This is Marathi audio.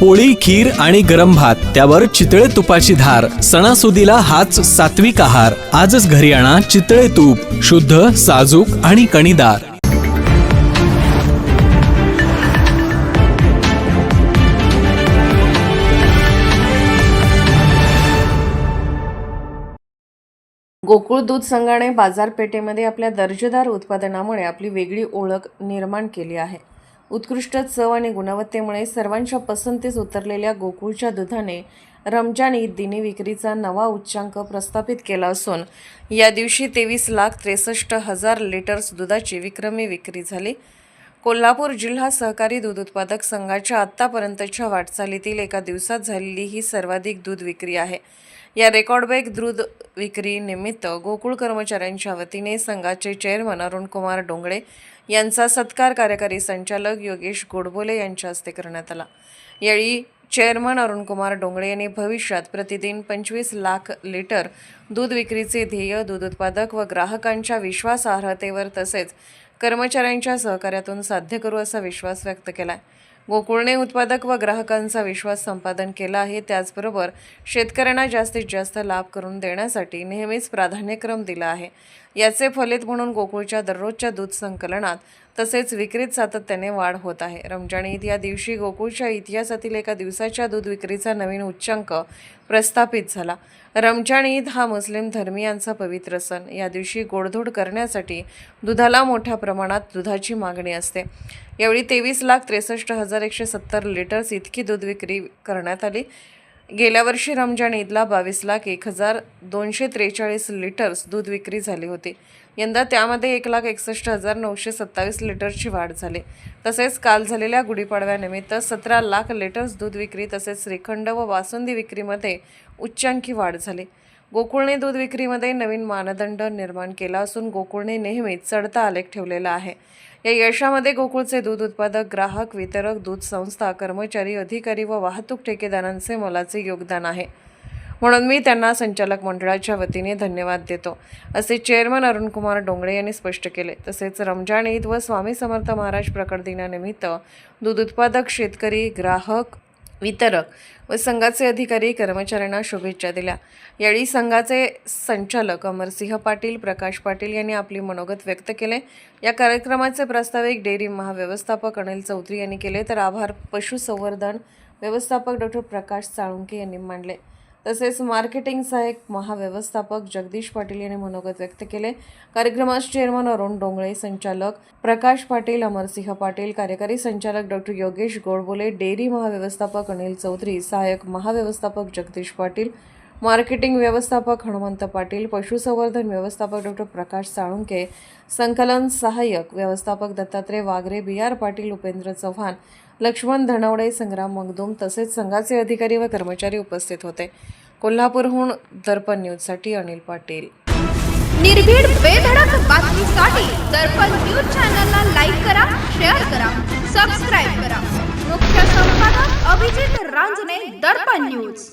पोळी खीर आणि गरम भात त्यावर चितळे तुपाची धार सणासुदीला हाच सात्विक आहार. आजच घरी आणा चितळे तूप शुद्ध साजूक आणि कणीदार. गोकुळ दूध संघाने बाजारपेठेमध्ये आपल्या दर्जेदार उत्पादनामुळे आपली वेगळी ओळख निर्माण केली आहे. उत्कृष्ट चव आणि गुणवत्तेमुळे सर्वांच्या पसंतीस उतरलेल्या गोकुळच्या दुधाने रमजान ईद दिनी विक्रीचा नवा उच्चांक प्रस्थापित केला असून या दिवशी तेवीस लाख त्रेसष्ट हजार लिटर्स दुधाची विक्रमी विक्री झाली. कोल्हापूर जिल्हा सहकारी दूध उत्पादक संघाच्या आत्तापर्यंतच्या वाटचालीतील एका दिवसात झालेली ही सर्वाधिक दूध विक्री आहे. या रेकॉर्डब्रेक दूध विक्री निमित्त गोकुळ कर्मचाऱ्यांच्या वतीने संघाचे चेअरमन अरुणकुमार डोंगळे यांचा सत्कार कार्यकारी संचालक योगेश गोडबोले यांच्या हस्ते करण्यात आला. यावेळी चेअरमन अरुणकुमार डोंगळे यांनी भविष्यात प्रतिदिन पंचवीस लाख लिटर दूध विक्रीचे ध्येय दूध उत्पादक व ग्राहकांच्या विश्वासार्हतेवर तसेच कर्मचाऱ्यांच्या सहकार्यातून साध्य करू असा विश्वास व्यक्त केलाय. गोकुळने उत्पादक व ग्राहकांचा विश्वास संपादन केला आहे. त्याचबरोबर शेतकऱ्यांना जास्तीत जास्त लाभ करून देण्यासाठी नेहमीच प्राधान्यक्रम दिला आहे. याचे फलित म्हणून गोकुळच्या दररोजच्या दूध संकलनात तसेच विक्रीत सातत्याने वाढ होत आहे. रमजान ईद या दिवशी गोकुळच्या इतिहासातील एका दिवसाच्या दूध विक्रीचा नवीन उच्चांक प्रस्थापित झाला. रमजान ईद हा मुस्लिम धर्मियांचा पवित्र सण. या दिवशी गोडधोड करण्यासाठी दुधाला मोठ्या प्रमाणात दुधाची मागणी असते. यावेळी तेवीस लाख त्रेसष्ट हजार एकशे सत्तर लिटर्स इतकी दूध विक्री करण्यात आली. गेल्या वर्षी रमजान ईदला बावीस लाख एक हजार दोनशे त्रेचाळीस लिटर्स दूध विक्री झाली होती. यंदा त्यामध्ये एक लाख एकसष्ट हजार नऊशे सत्तावीस लिटर्सची वाढ झाली. तसेच काल झालेल्या गुढीपाडव्यानिमित्त सतरा लाख लिटर्स दूध विक्री तसेच श्रीखंड व बासुंदी विक्रीमध्ये उच्चांकी वाढ झाली. गोकुळने दूध विक्रीमध्ये नवीन मानदंड निर्माण केला असून गोकुळने नेहमीच चढता आलेख ठेवलेला आहे. या यशामध्ये गोकुळचे दूध उत्पादक ग्राहक वितरक दूध संस्था कर्मचारी अधिकारी व वाहतूक ठेकेदारांचे मोलाचे योगदान आहे. म्हणून मी त्यांना संचालक मंडळाच्या वतीने धन्यवाद देतो. असे चेअरमन अरुणकुमार डोंगळे यांनी स्पष्ट केले. तसेच रमजान ईद व स्वामी समर्थ महाराज प्रकट दिनानिमित्त दूध उत्पादक शेतकरी ग्राहक वितरक व संघाचे अधिकारी कर्मचाऱ्यांना शुभेच्छा दिल्या. यावेळी संघाचे संचालक अमरसिंह पाटील प्रकाश पाटील यांनी आपली मनोगत व्यक्त केले. या कार्यक्रमाचे प्रास्ताविक डेअरी महाव्यवस्थापक अनिल चौधरी यांनी केले. तर आभार पशुसंवर्धन व्यवस्थापक डॉक्टर प्रकाश साळुंके यांनी मांडले. तसेच मार्केटिंग सहाय्यक महाव्यवस्थापक जगदीश पाटील यांनी मनोगत व्यक्त केले. कार्यक्रमास चेअरमन अरुण डोंगळे संचालक प्रकाश पाटील अमरसिंह पाटील कार्यकारी संचालक डॉक्टर योगेश गोडबोले डेअरी महाव्यवस्थापक अनिल चौधरी सहाय्यक महाव्यवस्थापक जगदीश पाटील मार्केटिंग व्यवस्थापक हनुमंत पाटील पशुसंवर्धन व्यवस्थापक डॉक्टर प्रकाश साळुंके संकलन सहाय्यक व्यवस्थापक दत्तात्रय वागरे बी आर पाटील उपेंद्र चव्हाण लक्ष्मण धनवडे संग्राम मगदूम तसेच संघाचे अधिकारी व कर्मचारी उपस्थित होते. कोल्हापूरहून दर्पण न्यूजसाठी अनिल पाटील. निर्भीड बेधडक बातमीसाठी दर्पण न्यूज चॅनलला लाईक करा शेअर करा सबस्क्राईब करा. मुख्य संपादक अभिजित रांजणे दर्पण न्यूज.